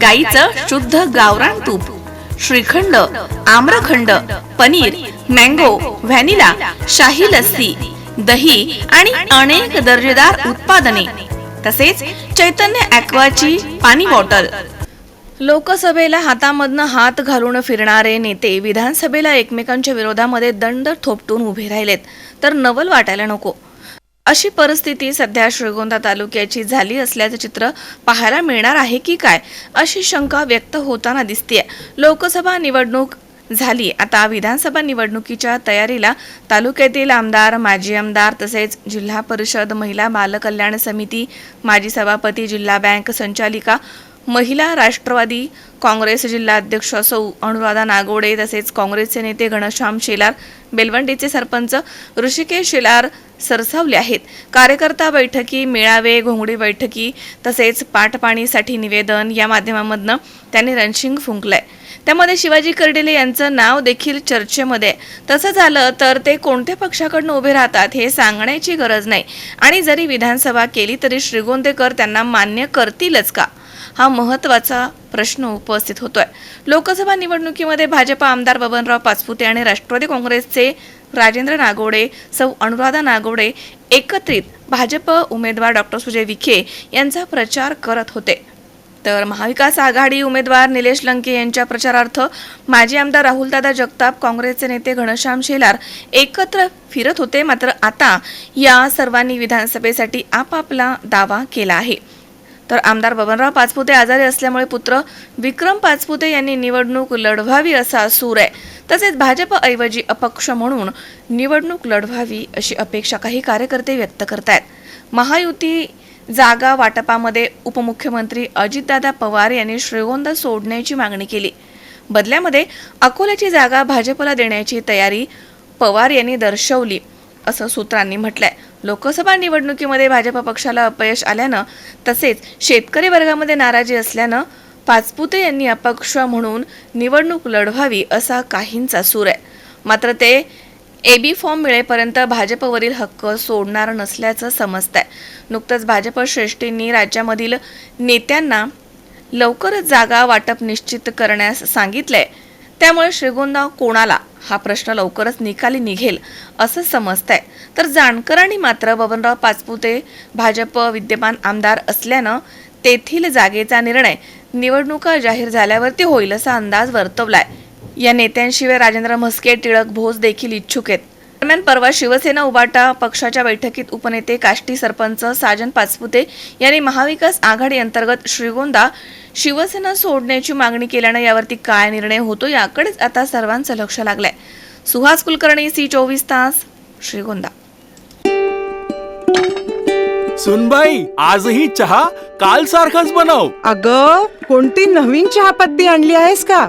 गाईचं शुद्ध गावरान तूप श्रीखंड आम्रखंड पनीर मँगो व्हॅनिला शाही लस्सी दही आणि अनेक दर्जेदार उत्पादने तसेच चैतन्य ॲक्वाची पाणी बॉटल. लोकसभेला हातामधनं हात घालून फिरणारे नेते विधानसभेला एकमेकांच्या विरोधामध्ये दंड थोपटून उभे राहिलेत. तर नवल वाटायला नको. अशी परिस्थिती सध्या श्रीगोंदा तालुक्याची झाली असल्याचं चित्र पाहायला मिळणार आहे की काय अशी शंका व्यक्त होताना दिसते लोकसभा निवडणूक झाली. आता विधानसभा निवडणुकीच्या तयारीला तालुक्यातील आमदार माजी आमदार तसेच जिल्हा परिषद महिला बालकल्याण समिती माजी सभापती जिल्हा बँक संचालिका महिला राष्ट्रवादी काँग्रेस जिल्हाध्यक्ष सौ अनुराधा नागोडे तसेच काँग्रेसचे नेते घनश्याम शेलार बेलवंडीचे सरपंच ऋषिकेश शेलार सरसावले आहेत. कार्यकर्ता बैठकी मेळावे घोंगडी बैठकी तसेच पाठपाणीसाठी निवेदन या माध्यमामधनं त्यांनी रणशिंग फुंकलंय. त्यामध्ये शिवाजी कर्डिले यांचं नाव देखील चर्चेमध्ये तसं झालं तर ते कोणत्या पक्षाकडनं उभे राहतात हे सांगण्याची गरज नाही. आणि जरी विधानसभा केली तरी श्रीगोंदेकर त्यांना मान्य करतीलच का? हा महत्त्वाचा प्रश्न उपस्थित होतोय. लोकसभा निवडणुकीमध्ये भाजपा आमदार बबनराव पाचपुते आणि राष्ट्रवादी काँग्रेसचे राजेंद्र नागोडे सौ अनुराधा नागोडे एकत्रित भाजप उमेदवार डॉक्टर सुजय विखे यांचा प्रचार करत होते. तर महाविकास आघाडी उमेदवार निलेश लंके यांच्या प्रचारार्थ माजी आमदार राहुलदादा जगताप काँग्रेसचे नेते घनश्याम शेलार एकत्र फिरत होते. मात्र आता या सर्वांनी विधानसभेसाठी आपापला दावा केला आहे. तर आमदार बबनराव पाचपुते आजारी असल्यामुळे पुत्र विक्रम पाचपुते यांनी निवडणूक लढवावी असा सूर आहे. तसेच भाजपऐवजी अपक्ष म्हणून निवडणूक लढवावी अशी अपेक्षा काही कार्यकर्ते व्यक्त करतायत. महायुती जागा वाटपामध्ये उपमुख्यमंत्री अजितदादा पवार यांनी श्रीगोंदा सोडण्याची मागणी केली. बदल्यामध्ये अकोल्याची जागा भाजपला देण्याची तयारी पवार यांनी दर्शवली असं सूत्रांनी म्हटलंय. लोकसभा निवडणुकीमध्ये भाजप पक्षाला अपयश आल्यानं तसेच शेतकरी वर्गामध्ये नाराजी असल्यानं पाचपुते यांनी अपक्ष म्हणून निवडणूक लढवावी असा काहींचा सूर आहे. मात्र ते एबी फॉर्म मिळेपर्यंत भाजपवरील हक्क सोडणार नसल्याचं समजतंय. नुकतंच भाजप श्रेष्ठींनी राज्यामधील नेत्यांना लवकरच जागा वाटप निश्चित करण्यास सांगितलंय. त्यामुळे श्रीगोंदा कोणाला? हा प्रश्न लवकरच निकाली निघेल असं समजत आहे तर जाणकारांनी मात्र बबनराव पाचपुते भाजप विद्यमान आमदार असल्यानं तेथील जागेचा निर्णय निवडणुका जाहीर झाल्यावरती होईल असा अंदाज वर्तवलाय. या नेत्यांशिवाय राजेंद्र म्हस्के टिळक भोस देखील इच्छुक आहेत. दरम्यान परवा शिवसेना उबाटा पक्षाच्या बैठकीत उपनेते काष्टी सरपंच साजन पाचपुते यांनी महाविकास आघाडी अंतर्गत श्रीगोंदा शिवसेना सोडण्याची मागणी केल्यानं यावरती काय निर्णय होतो याकडेच आता सर्वांचं लक्ष लागलंय. सुहास कुलकर्णी सी चोवीस तास श्रीगोंदा. सुनबाई आजही चहा काल सारखाच बनव. अग कोणती नवीन चहापत्ती आणली आहेस का?